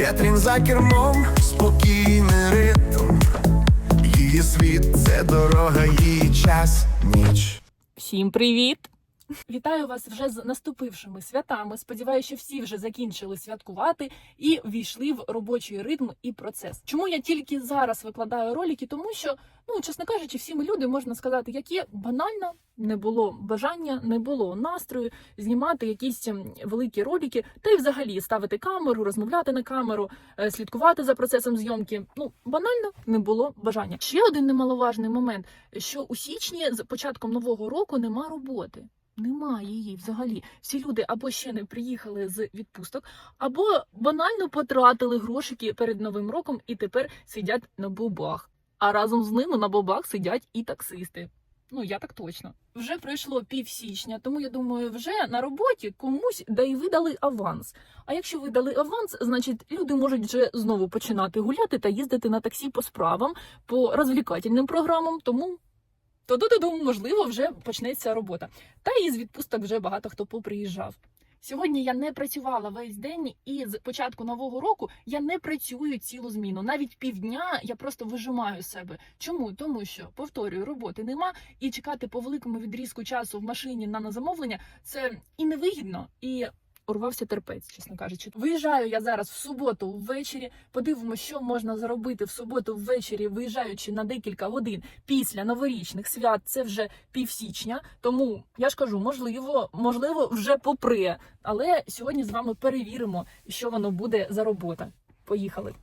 Кетрін за кермом, спокійний ритм. Її світ це дорога, її час, ніч. Всім привіт! Вітаю вас вже з наступившими святами. Сподіваюся, що всі вже закінчили святкувати і війшли в робочий ритм і процес. Чому я тільки зараз викладаю ролики? Тому що, ну чесно кажучи, всі ми люди можна сказати, які банально не було бажання, не було настрою знімати якісь ем, великі ролики, та й взагалі ставити камеру, розмовляти на камеру, е, слідкувати за процесом зйомки. Ну банально не було бажання. Ще один немаловажний момент, що у січні з початком нового року нема роботи. Немає її взагалі. Всі люди або ще не приїхали з відпусток, або банально потратили грошики перед новим роком і тепер сидять на бобах. А разом з ними на бобах сидять і таксисти. Ну я так точно. Вже пройшло пів січня, тому я думаю, вже на роботі комусь да й видали аванс. А якщо видали аванс, значить люди можуть вже знову починати гуляти та їздити на таксі по справам, по розвлікательним програмам. Тому то додому, можливо, вже почнеться робота. Та і з відпусток вже багато хто поприїжджав. Сьогодні я не працювала весь день, і з початку нового року я не працюю цілу зміну. Навіть півдня я просто вижимаю себе. Чому? Тому що повторюю, роботи нема, і чекати по великому відрізку часу в машині на, замовлення це і невигідно, і урвався терпець, чесно кажучи. Виїжджаю я зараз в суботу ввечері. Подивимося, що можна заробити в суботу ввечері, виїжджаючи на декілька годин після новорічних свят. Це вже півсічня. Тому я ж кажу, можливо, можливо, вже попри. Але сьогодні з вами перевіримо, що воно буде за робота. Поїхали.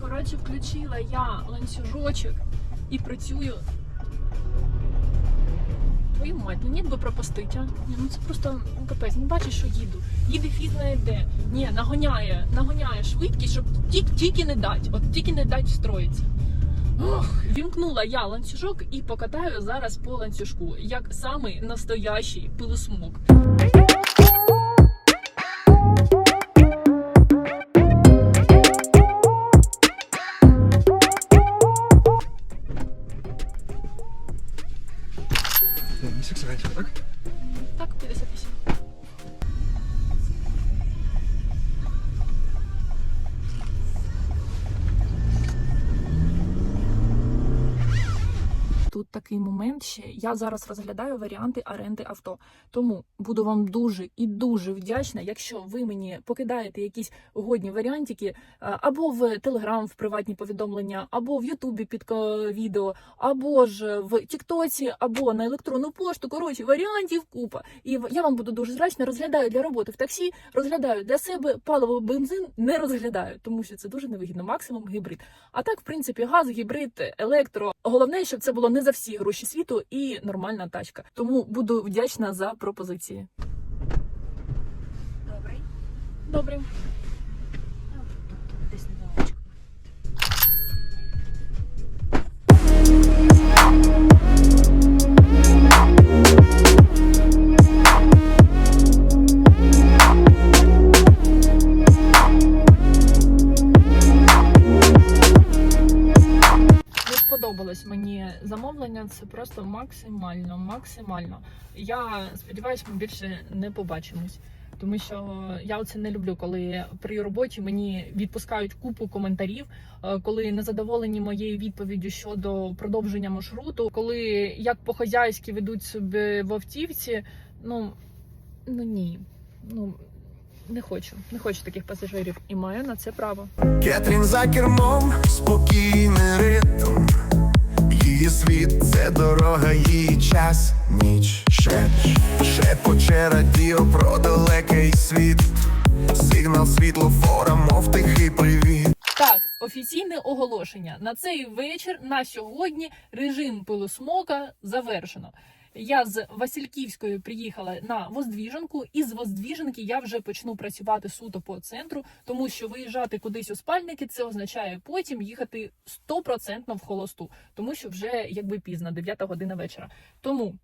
Коротше, включила я ланцюжочок і працюю. Твою мать, ну ні би пропустити, а? Ну це просто ну, капець, не бачиш, що їду. Їде фіг знає де. Ні, нагоняє, нагоняє швидкість, щоб тільки, тільки не дать, от тільки не дать встроїться. Ох, вімкнула я ланцюжок і покатаю зараз по ланцюжку, як самий настоящий пилосмок. Такий момент ще. Я зараз розглядаю варіанти оренди авто. Тому буду вам дуже і дуже вдячна, якщо ви мені покидаєте якісь годні варіантики або в Телеграм в приватні повідомлення, або в Ютубі під відео, або ж в Тіктоці, або на електронну пошту. Коротше, варіантів купа. І я вам буду дуже зрачно розглядаю для роботи в таксі, розглядаю для себе паливо, бензин не розглядаю, тому що це дуже невигідно. Максимум гібрид. А так, в принципі, газ, гібрид, електро. Головне, щоб це було не за всі гроші світу і нормальна тачка. Тому буду вдячна за пропозиції. Добрий. Добре. Це просто максимально, максимально. Я сподіваюся, ми більше не побачимось. Тому що я оце не люблю, коли при роботі мені відпускають купу коментарів, е, коли незадоволені моєю відповіддю щодо продовження маршруту, коли як по-хазяйськи ведуть себе в автівці. Ну ну ні, ну не хочу, не хочу таких пасажирів, і маю на це право. Кетрін за кермом, спокійний час, ніч. Ще, ще поче радіо про далекий світ. Сигнал світлофора, мов тихий привіт. Так, офіційне оголошення на цей вечір на сьогодні режим пилосмока завершено. Я з Васильківської приїхала на Воздвіженку, і з Воздвіженки я вже почну працювати суто по центру, тому що виїжджати кудись у спальники це означає потім їхати стопроцентно в холосту, тому що вже якби пізно, 9 година вечора. Тому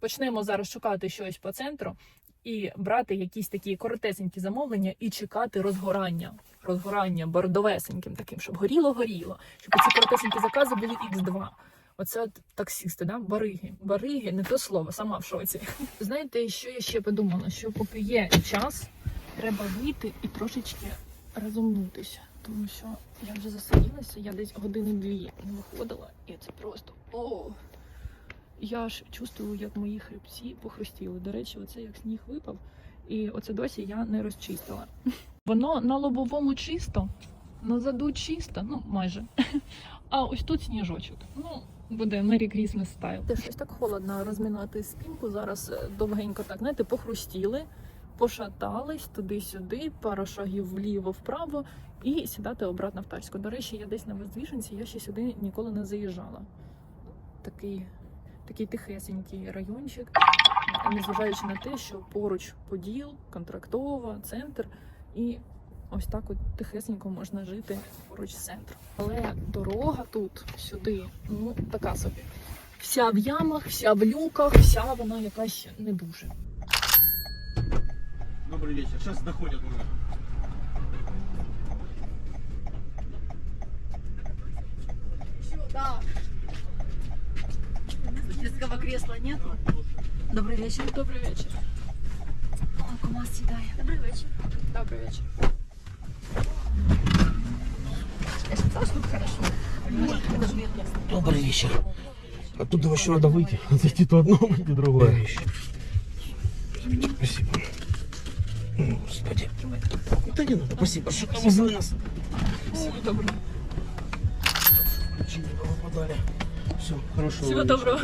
почнемо зараз шукати щось по центру і брати якісь такі коротесенькі замовлення і чекати розгорання. Розгорання бордовесеньким таким, щоб горіло, горіло, щоб ці коротесенькі закази були X2. Оце от таксисти, да? бариги. Бариги, не то слово, сама в шоці. Знаєте, що я ще подумала? Що поки є час, треба вийти і трошечки розумнутися, тому що я вже засиділася, я десь години дві не виходила, і це просто о. Я ж чувствую, як мої хребці похрустіли. До речі, оце як сніг випав, і оце досі я не розчистила. Воно на лобовому чисто, на заду чисто, ну майже. А ось тут сніжочок. Ну, буде Merry Christmas стайл. Це щось так холодно розмінати спинку. Зараз е, довгенько так, знаєте, похрустіли, пошатались туди-сюди, пару шагів вліво-вправо і сідати обратно в тачку. До речі, я десь на Воздвіженці, я ще сюди ніколи не заїжджала. Такий, такий тихесенький райончик, незважаючи на те, що поруч Поділ, Контрактова, центр, і ось так от тихесенько можна жити поруч з центром. Але дорога тут сюди, ну така собі. Вся в ямах, вся в люках, вся вона якась не дуже. Добрый вечер. Сейчас доходят уже. Да. Детского кресла нет? Добрый вечер. Добрий вечір. О, КамАЗ сідає. Добрий вечір. Добрий вечір. Добрый вечер. Оттуда еще надо выйти. Зайти то одно, выйти другое. Спасибо. Господи. Да не надо, спасибо, что там возле нас. Всього доброго. Ключи не попадали. Все, хорошего Всего вечера. доброго.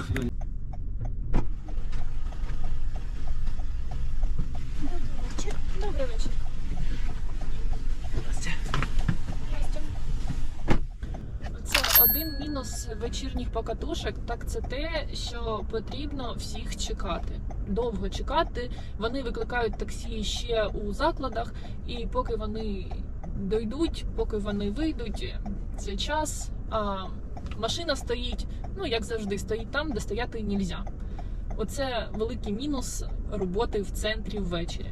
Вечірніх покатушок, так це те, що потрібно всіх чекати. Довго чекати. Вони викликають таксі ще у закладах, і поки вони дойдуть, поки вони вийдуть, це час. А машина стоїть, ну як завжди, стоїть там, де стояти нельзя. Оце великий мінус роботи в центрі ввечері.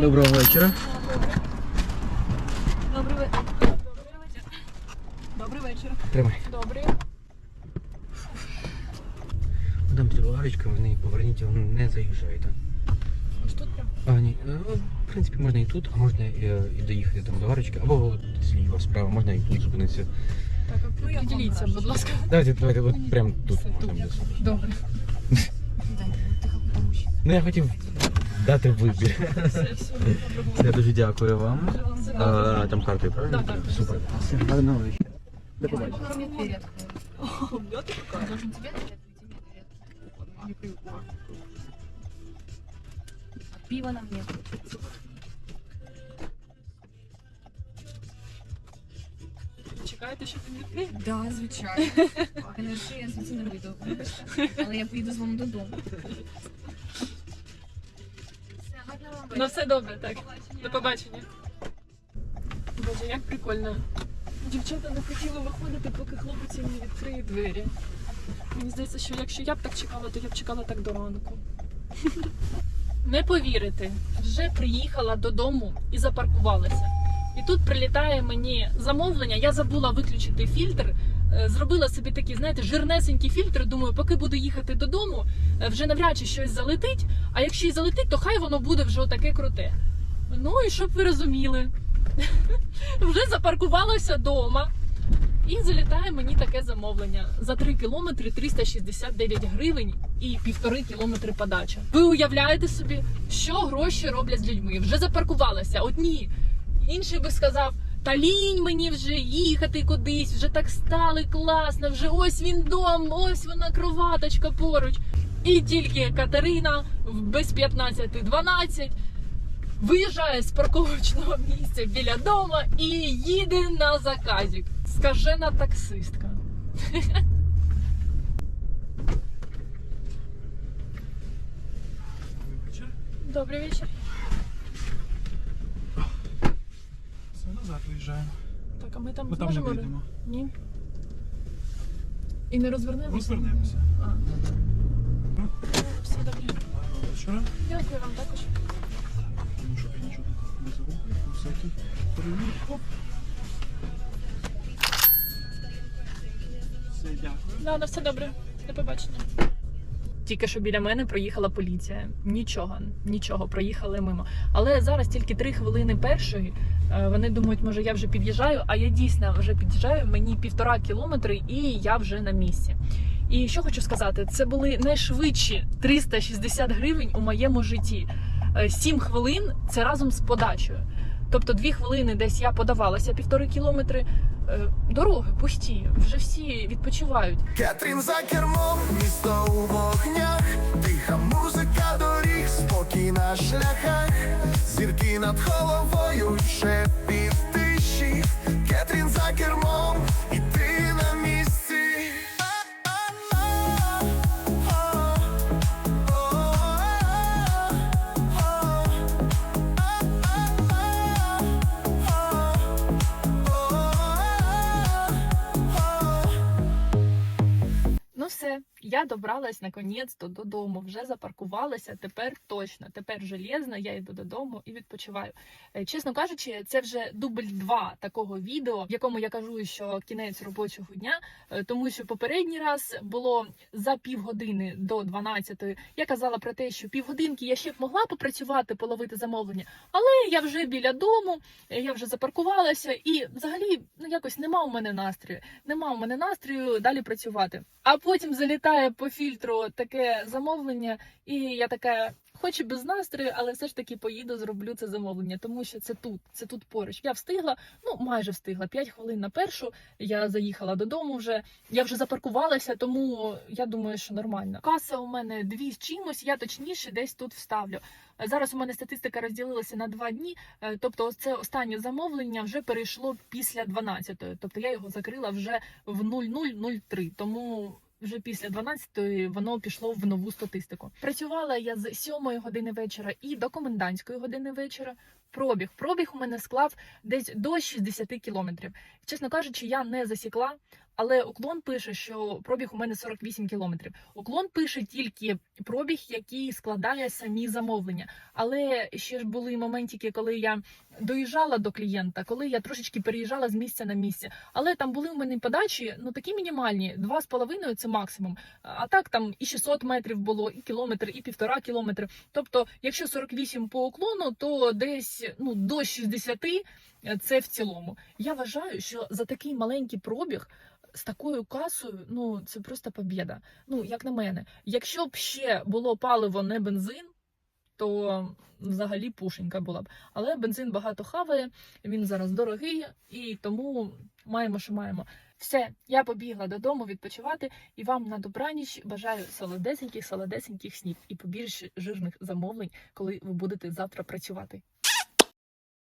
Доброго вечера. Добрий вечір. Тримай. Добрий. Дам ларочку, вони поверніть, не заїжджайте. Ось тут прям. А, ні, е, в принципі, можна і тут, а можна і, і доїхати там до Гарочки, або от зліва справа, можна і тут зупинитися. Так, а поділіться, будь ласка. Давайте, давайте, от прямо тут Все, можна буде. Добре. Ну, я хотів дати вибір. Все, все. Я дуже дякую вам. А, там картою, правильно? Так, так. Супер. Гарного вечора. До побачення. Можно мне дверь открыть? Должен тебе дверь открыть, тебе дверь. Пиво нам нет. Чекаєте, що він відкриє? Да, звичайно. Конечно, я звідси не вийду. вибачте. Але я поїду з вами додому. Все, гарного вам Ну все добре, так. До побачення. Боже, як прикольно. Дівчата не хотіли виходити, поки хлопець їм не відкриє двері. Мені здається, що якщо я б так чекала, то я б чекала так до ранку. Не повірите, вже приїхала додому і запаркувалася. І тут прилітає мені замовлення. Я забула виключити фільтр. е, Зробила собі такий, знаєте, жирнесенький фільтр. Думаю, поки буду їхати додому, е, вже навряд чи щось залетить. А якщо і залетить, то хай воно буде вже отаке круте. Ну і щоб ви розуміли, вже запаркувалася вдома. І залітає мені таке замовлення за 3 кілометри 369 гривень і півтори кілометри подача. Ви уявляєте собі, що гроші роблять з людьми? Вже запаркувалася одні. Інший би сказав: та лінь мені вже їхати кудись, вже так стали класно, вже ось він дом, ось вона кроваточка поруч. І тільки Катерина в без 15-12 виїжджає з парковочного місця біля дома і їде на заказик. Скажена таксистка. Добрий вечір. Все, назад виїжджаємо. Так, а ми там Ми там не зможемо? вийдемо. Ні. І не розвернемося? Розвернемося. А. Все добре. Гарного вечора. Дякую вам також. Всякий. Все, на все добре. До побачення. Тільки що біля мене проїхала поліція. Нічого, нічого, проїхали мимо. Але зараз тільки три хвилини першої. Е, Вони думають, може я вже під'їжджаю, а я дійсно вже під'їжджаю. Мені півтора кілометри, і я вже на місці. І що хочу сказати, це були найшвидші 360 гривень у моєму житті. Е, Сім хвилин це разом з подачею. Тобто дві хвилини десь я подавалася півтори кілометри. Е, Дороги пусті, вже всі відпочивають. Кетрін за кермом, місто у вогнях, тиха музика доріг, спокій на шляхах, зірки над головою, шепіт тиші, Кетрін за кермом, я добралась наконець-то додому. Вже запаркувалася. Тепер точно, тепер железно, я йду додому і відпочиваю. Е, Чесно кажучи, це вже дубль 2 такого відео, в якому я кажу, що кінець робочого дня, е, тому що попередній раз було за півгодини до 12 Я казала про те, що півгодинки я ще б могла попрацювати, половити замовлення, але я вже біля дому, е, я вже запаркувалася, і взагалі ну якось нема у мене настрою. Нема у мене настрою далі працювати. А потім залітає по фільтру таке замовлення, і я така, хоч і без настрою, але все ж таки поїду, зроблю це замовлення, тому що це тут, це тут поруч. Я встигла, ну майже встигла. 5 хвилин на першу. Я заїхала додому вже. Я вже запаркувалася, тому я думаю, що нормально. Каса у мене дві з чимось. Я точніше десь тут вставлю. Зараз у мене статистика розділилася на два дні. е, Тобто, це останнє замовлення вже перейшло після 12-ї. Тобто я його закрила вже в 0003. Тому вже після 12-ї воно пішло в нову статистику. Працювала я з 7 години вечора і до комендантської години вечора. Пробіг. Пробіг у мене склав десь до 60 кілометрів. Чесно кажучи, я не засікла. Але уклон пише, що пробіг у мене 48 кілометрів. Уклон пише тільки пробіг, який складає самі замовлення. Але ще ж були моментики, коли я доїжджала до клієнта, коли я трошечки переїжджала з місця на місце. Але там були у мене подачі ну такі мінімальні, два з половиною це максимум. А так там і 600 метрів було, і кілометр, і півтора кілометри. Тобто, якщо 48 по уклону, то десь ну до 60 це в цілому. Я вважаю, що за такий маленький пробіг. З такою касою, ну це просто побєда. Ну як на мене, якщо б ще було паливо не бензин, то взагалі пушенька була б. Але бензин багато хаває, він зараз дорогий, і тому маємо, що маємо. Все, я побігла додому відпочивати, і вам на добраніч бажаю солодесеньких, солодесеньких снів і побільше жирних замовлень, коли ви будете завтра працювати.